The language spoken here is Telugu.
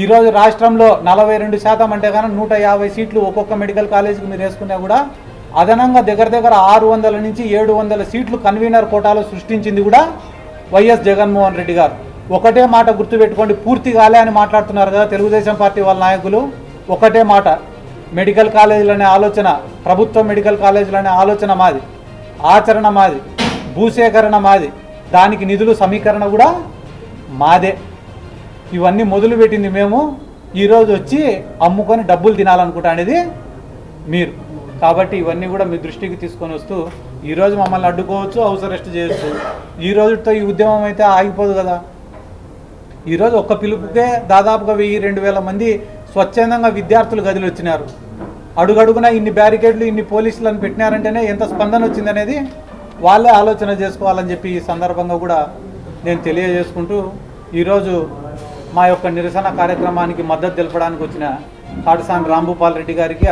ఈరోజు రాష్ట్రంలో నలభై రెండు శాతం అంటే కానీ నూట యాభై సీట్లు ఒక్కొక్క మెడికల్ కాలేజీకి మీరు వేసుకున్నా కూడా అదనంగా దగ్గర దగ్గర ఆరు వందల నుంచి ఏడు వందల సీట్లు కన్వీనర్ కోటాలో సృష్టించింది కూడా వైఎస్ జగన్మోహన్ రెడ్డి గారు. ఒకటే మాట గుర్తుపెట్టుకోండి పూర్తి కాలే అని మాట్లాడుతున్నారు కదా తెలుగుదేశం పార్టీ వాళ్ళ నాయకులు. ఒకటే మాట మెడికల్ కాలేజీలు అనే ఆలోచన ప్రభుత్వ మెడికల్ కాలేజీలు అనే ఆలోచన మాది ఆచరణ మాది భూసేకరణ మాది దానికి నిధులు సమీకరణ కూడా మాదే. ఇవన్నీ మొదలుపెట్టింది మేము. ఈరోజు వచ్చి అమ్ముకొని డబ్బులు తినాలనుకుంటా అనేది మీరు. కాబట్టి ఇవన్నీ కూడా మీ దృష్టికి తీసుకొని వస్తూ ఈరోజు మమ్మల్ని అడ్డుకోవచ్చు హౌస్ అరెస్ట్ చేయొచ్చు. ఈ రోజుతో ఈ ఉద్యమం అయితే ఆగిపోదు కదా. ఈరోజు ఒక్క పిలుపుకే దాదాపుగా వెయ్యి రెండు వేల మంది స్వచ్ఛందంగా విద్యార్థులు గదిలు వచ్చినారు. అడుగడుగునా ఇన్ని బ్యారికేడ్లు ఇన్ని పోలీసులను పెట్టినారంటేనే ఎంత స్పందన వచ్చిందనేది వాళ్ళే ఆలోచన చేసుకోవాలని చెప్పి ఈ సందర్భంగా కూడా నేను తెలియజేసుకుంటూ ఈరోజు మా యొక్క నిరసన కార్యక్రమానికి మద్దతు తెలపడానికి వచ్చిన కాటసాని రాంభూపాల్ రెడ్డి గారికి